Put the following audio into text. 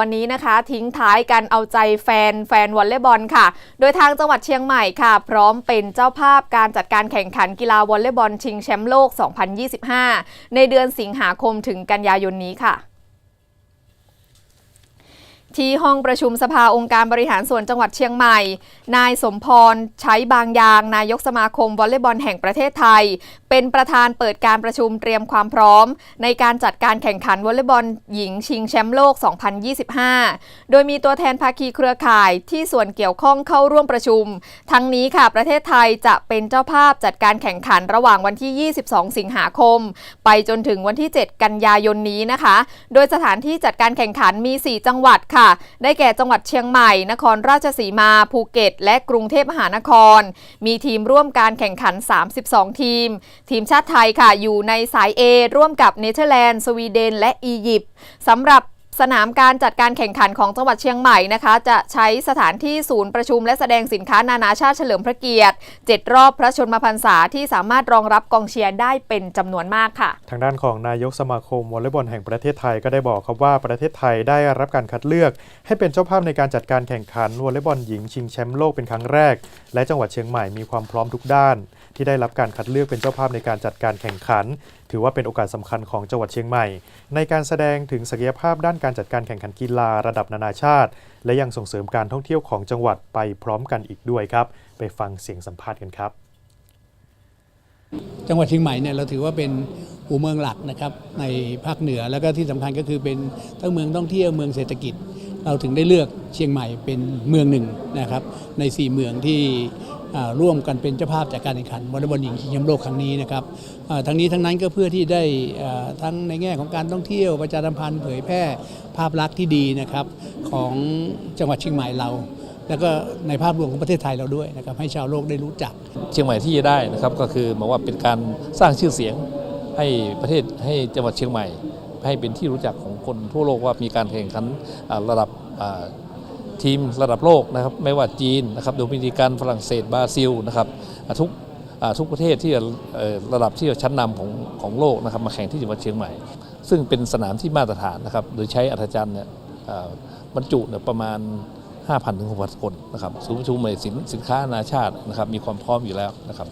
วันนี้นะคะทิ้งท้ายกันเอาใจแฟนแฟนวอลเลย์บอลค่ะ โดยทางจังหวัดเชียงใหม่ค่ะ พร้อมเป็นเจ้าภาพการจัดการแข่งขันกีฬาวอลเลย์บอลชิงแชมป์โลก 2025 ในเดือนสิงหาคมถึงกันยายนนี้ค่ะ ที่ห้องประชุมสภาองค์การบริหารส่วนจังหวัดเชียงใหม่ นายสมพรใช้บางยาง นายกสมาคมวอลเลย์บอลแห่งประเทศไทย เป็นประธานเปิดการประชุมเตรียมความพร้อม ในการจัดการแข่งขันวอลเลย์บอลหญิงชิงแชมป์โลก 2025 โดยมีตัวแทนภาคีเครือข่ายที่ส่วนเกี่ยวข้องเข้าร่วมประชุม ทั้งนี้ค่ะประเทศไทยจะเป็นเจ้าภาพจัดการแข่งขันระหว่างวันที่ 22 สิงหาคม ไปจนถึงวันที่ 7 กันยายนนี้นะคะ โดยสถานที่จัดการแข่งขันมี 4 จังหวัดค่ะได้แก่จังหวัดเชียงใหม่ นครราชสีมา ภูเก็ต และกรุงเทพมหานคร มีทีมร่วมการแข่งขัน 32 ทีม ทีมชาติไทยค่ะอยู่ในสาย A ร่วมกับเนเธอร์แลนด์ สวีเดน และอียิปต์สำหรับ สนามการจัดการแข่งขันของจังหวัดเชียงใหม่นะคะ จะใช้สถานที่ศูนย์ประชุมและแสดงสินค้านานาชาติเฉลิมพระเกียรติ 7 รอบพระชนมพรรษาที่สามารถรองรับกองเชียร์ได้เป็นจำนวนมากค่ะ ทางด้านของนายกสมาคมวอลเลย์บอลแห่งประเทศไทยก็ได้บอกครับว่าประเทศไทยได้รับการคัดเลือก ให้เป็นเจ้าภาพในการจัดการแข่งขันวอลเลย์บอลหญิงชิงแชมป์โลกเป็นครั้งแรก และจังหวัดเชียงใหม่มีความพร้อมทุกด้าน ที่ได้รับการคัดเลือกเป็นเจ้าภาพในการจัดการแข่งขัน ถือว่าเป็นโอกาสสำคัญของจังหวัดเชียงใหม่ ในการแสดงถึงศักยภาพด้านการจัดการแข่งขันกีฬาระดับนานาชาติ และยังส่งเสริมการท่องเที่ยวของจังหวัดไปพร้อมกันอีกด้วยครับ ไปฟังเสียงสัมภาษณ์กันครับ จังหวัดเชียงใหม่เนี่ยเราถือว่าเป็นหัวเมืองหลักนะครับในภาคเหนือแล้วก็ที่สำคัญก็คือเป็นทั้งเมืองท่องเที่ยวเมืองเศรษฐกิจ เราถึงได้เลือกเชียงใหม่เป็นเมืองหนึ่งนะครับใน 4 เมืองที่ ร่วมกันเป็นเจ้าภาพจากการแข่งขันวอลเลย์บอลหญิงชิงแชมป์โลกครั้งนี้นะครับทั้งนี้ทั้งนั้นก็เพื่อที่ได้ทั้งในแง่ของการท่องเที่ยวประชาสัมพันธ์เผยแพร่ภาพลักษณ์ที่ดีนะครับของจังหวัดเชียงใหม่เรา แล้วก็ในภาพรวมของประเทศไทยเราด้วยนะครับให้ชาวโลกได้รู้จัก เชียงใหม่ที่จะได้นะครับก็คือหมายว่าเป็นการสร้างชื่อเสียงให้ประเทศให้จังหวัดเชียงใหม่ ให้เป็นที่รู้จักของคนทั่วโลกว่ามีการแข่งขันระดับ ทีมระดับโลกนะครับไม่ว่าจีนนะครับโดมินิกันฝรั่งเศสบราซิลนะครับทุกทุกประเทศที่ระดับที่ชั้นนำของของโลกนะครับมาแข่งที่จังหวัดเชียงใหม่ ซึ่งเป็นสนามที่มาตรฐานนะครับโดยใช้อัธจันทร์เนี่ยบรรจุเนี่ยประมาณ 5,000ถึง6,000 คนนะครับศูนย์ประชุมใหม่สินสินค้านานาชาตินะครับมีความพร้อมอยู่แล้วนะครับ